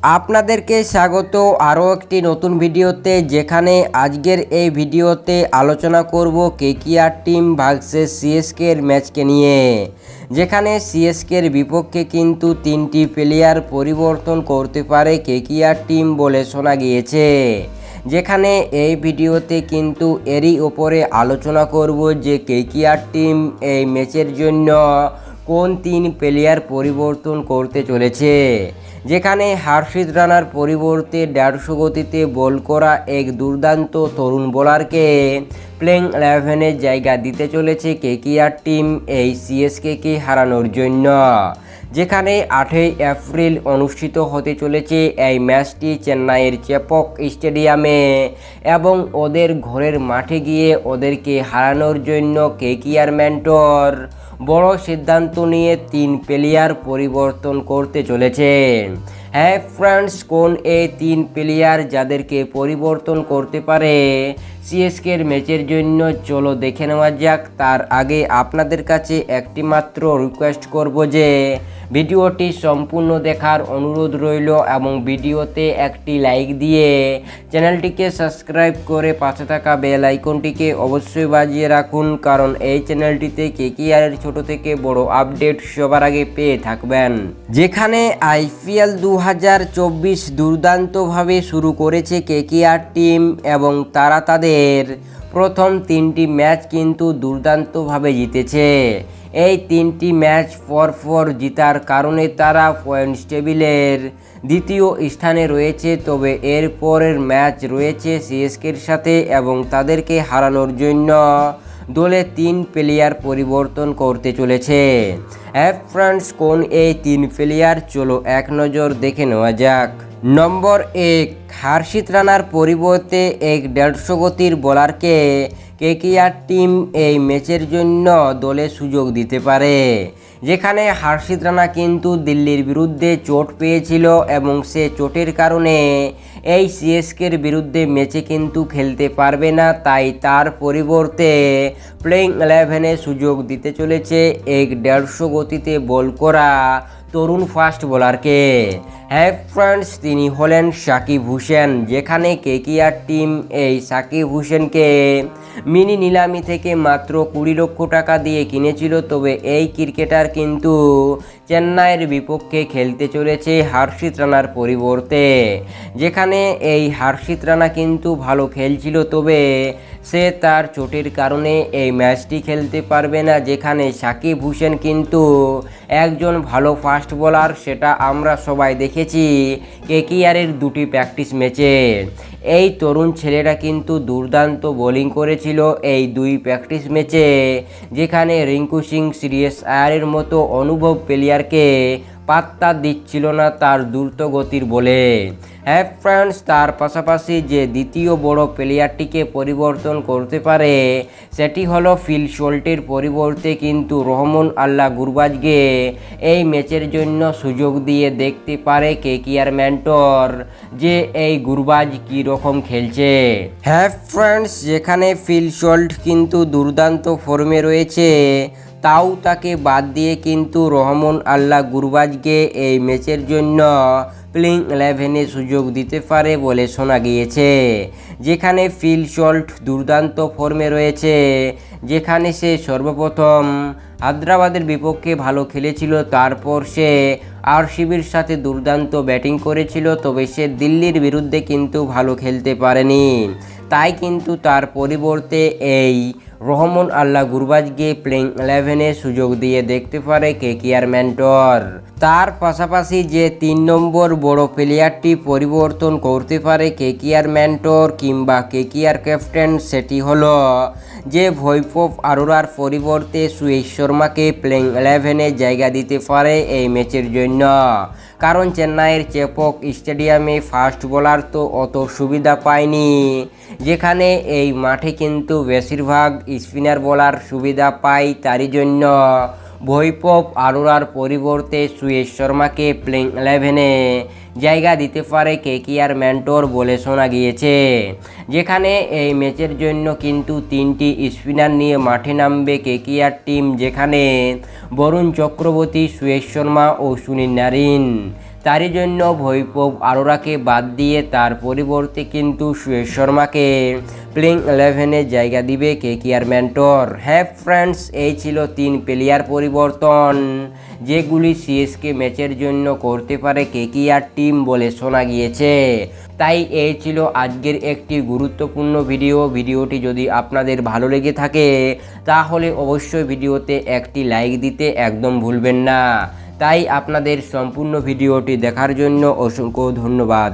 আপনাদেরকে স্বাগত আরও একটি নতুন ভিডিওতে, যেখানে আজকের এই ভিডিওতে আলোচনা করব কেকিআর টিম ভার্সেস সিএসকের ম্যাচকে নিয়ে। যেখানে সিএসকের বিপক্ষে কিন্তু তিনটি প্লেয়ার পরিবর্তন করতে পারে কেকিআর টিম বলে শোনা গিয়েছে। যেখানে এই ভিডিওতে কিন্তু এরই ওপরে আলোচনা করব যে কেকিআর টিম এই ম্যাচের জন্য কোন তিন প্লেয়ার পরিবর্তন করতে চলেছে? যেখানে হার্ষিত রানার পরিবর্তে দেড়শো গতিতে বল করা এক দুর্দান্ত তরুণ বোলারকে প্লেইং ইলেভেনের জায়গা দিতে চলেছে কেকিআর টিম এই সিএসকে হারানোর জন্য। যেখানে আটই এপ্রিল অনুষ্ঠিত হতে চলেছে এই ম্যাচটি চেন্নাইয়ের চেপক স্টেডিয়ামে এবং ওদের ঘরের মাঠে গিয়ে ওদেরকে হারানোর জন্য কেকিআর মেন্টর বড় সিদ্ধান্ত নিয়ে তিন প্লেয়ার পরিবর্তন করতে চলেছে। হ্যাঁ ফ্রান্স কোন এই তিন প্লেয়ার যাদেরকে পরিবর্তন করতে পারে সিএসকের ম্যাচের জন্য। চলো দেখে নেওয়া যাক। তার আগে আপনাদের কাছে একটি মাত্র রিকোয়েস্ট করব যে, ভিডিওটি সম্পূর্ণ দেখার অনুরোধ রইল এবং ভিডিওতে একটি লাইক দিয়ে চ্যানেলটিকে সাবস্ক্রাইব করে পাশে থাকা বেল আইকনটিকে অবশ্যই বাজিয়ে রাখুন, কারণ এই চ্যানেলটিতে কেকিআরের ছোট থেকে বড় আপডেট সবার আগে পেয়ে থাকবেন। যেখানে আইপিএল দু হাজার চব্বিশ দুর্দান্তভাবে শুরু করেছে কেকিআর টিম এবং তারা তাদের প্রথম তিনটি ম্যাচ কিন্তু দুর্দান্তভাবে জিতেছে। এই তিনটি ম্যাচ পর পর জিতার কারণে তারা পয়েন্টস টেবিলের দ্বিতীয় স্থানে রয়েছে, তবে এর পরের ম্যাচ রয়েছে সিএসকের সাথে এবং তাদেরকে হারানোর জন্য দলে তিন প্লেয়ার পরিবর্তন করতে চলেছে। অ্যাপ ফ্রান্স কোন এই তিন প্লেয়ার? চলো এক নজর দেখে নেওয়া যাক। নম্বর এক, হার্ষিত রানার পরিবর্তে এক দেড়শো গতির বোলারকে কেকিআর টিম এই ম্যাচের জন্য দলে সুযোগ দিতে পারে। যেখানে হার্ষিত রানা কিন্তু দিল্লির বিরুদ্ধে চোট পেয়েছিল এবং সে চোটের কারণে এই সিএসকের বিরুদ্ধে ম্যাচে কিন্তু খেলতে পারবে না, তাই তার পরিবর্তে প্লেইং ইলেভেনে সুযোগ দিতে চলেছে। এক দেড়শো গতিতে বল করা তরুণ ফাস্ট বোলারকে। হ্যাঁ ফ্রেন্ডস, তিনি হলেন সাকিব হুসেন, যেখানে কেকিআর টিম এই সাকিব হুসেনকে মিনি নিলামি থেকে মাত্র কুড়ি লক্ষ টাকা দিয়ে কিনেছিল। তবে এই ক্রিকেটার কিন্তু চেন্নাইয়ের বিপক্ষে খেলতে চলেছে হার্ষিত রানার পরিবর্তে। যেখানে এই হার্ষিত রানা কিন্তু ভালো খেলছিল, তবে সে তার চোটের কারণে এই ম্যাচটি খেলতে পারবে না, যেখানে সাকিব হুসেন কিন্তু একজন ভালো ফাস্ট বোলার, সেটা আমরা সবাই দেখেছি, কেকিআরের দুটি প্র্যাকটিস ম্যাচে। এই তরুণ ছেলেরা কিন্তু দুর্দান্ত বোলিং করেছিল এই দুই প্র্যাকটিস ম্যাচে, যেখানে রিঙ্কু সিং সিরিয়াস আয়ারের মতো অনুভব প্লেয়ারকে পাত্তা দিচ্ছিল না তার দ্রুত গতির বলে। হ্যাঁ ফ্রেন্ডস তার পাশাপাশি যে দ্বিতীয় বড় প্লেয়ারটিকে পরিবর্তন করতে পারে, সেটি হলো ফিল শোল্টের পরিবর্তে কিন্তু রহমান আল্লাহ গুরবাজকে এই ম্যাচের জন্য সুযোগ দিয়ে দেখতে পারে কে কেকিআর ম্যান্টর যে এই গুরবাজ কী রকম খেলছে। হ্যাঁ ফ্রেন্ডস যেখানে ফিল শোল্ট কিন্তু দুর্দান্ত ফর্মে রয়েছে, তাও তাকে বাদ দিয়ে কিন্তু রহমান আল্লাহ গুরবাজকে এই ম্যাচের জন্য প্লেইং ইলেভেনে সুযোগ দিতে পারে বলে শোনা গিয়েছে, যেখানে ফিল শল্ট দুর্দান্ত ফর্মে রয়েছে, যেখানে সে সর্বপ্রথম হায়দ্রাবাদের বিপক্ষে ভালো খেলেছিল, তারপর সে আরসিবির সাথে দুর্দান্ত ব্যাটিং করেছিল, তবে সে দিল্লির বিরুদ্ধে কিন্তু ভালো খেলতে পারেনি। তাই কিন্তু তার পরিবর্তে এই রহমান আল্লাহ গুরবাজকে প্লেইং ইলেভেনে সুযোগ দিয়ে দেখতে পারে কেকিআর মেন্টর তার পাশাপাশি যে তিন নম্বর বড় প্লেয়ারটি পরিবর্তন করতে পারে কেকিআর মেন্টর কিংবা কেকিআর ক্যাপ্টেন সেটি হল যে ভৈপব আরোরার পরিবর্তে সুয়েশ শর্মাকে প্লেইং ইলেভেনে জায়গা দিতে পারে এই ম্যাচের জন্য। কারণ চেন্নাইয়ের চেপক স্টেডিয়ামে ফাস্ট বোলার তো অত সুবিধা পায়নি। যেখানে এই মাঠে কিন্তু বেশিরভাগ স্পিনার বোলার সুবিধা পায় তারই জন্য। বৈপব আরোরার পরিবর্তে সুয়েশ শর্মাকে প্লেইং ইলেভেনে জায়গা দিতে পারে কে আর ম্যান্টোর বলে শোনা গিয়েছে। যেখানে এই ম্যাচের জন্য কিন্তু তিনটি স্পিনার নিয়ে মাঠে নামবে কে আর টিম, যেখানে বরুণ চক্রবর্তী, সুয়েশ শর্মা ও সুনীল নারিন। তারই জন্য ভৈপব আরোরাকে বাদ দিয়ে তার পরিবর্তে কিন্তু সুয়েশ শর্মাকে প্লেইং ইলেভেনে জায়গা দিবে কে কেয়ার মেন্টর হ্যাঁ ফ্রেন্ডস, এই ছিল তিন প্লেয়ার পরিবর্তন, যেগুলি সিএসকে ম্যাচের জন্য করতে পারে কে কেয়ার টিম বলে শোনা গিয়েছে। তাই এই ছিল আজকের একটি গুরুত্বপূর্ণ ভিডিও। ভিডিওটি যদি আপনাদের ভালো লেগে থাকে, তাহলে অবশ্যই ভিডিওতে একটি লাইক দিতে একদম ভুলবেন না। তাই আপনাদের সম্পূর্ণ ভিডিওটি দেখার জন্য অসংখ্য ধন্যবাদ।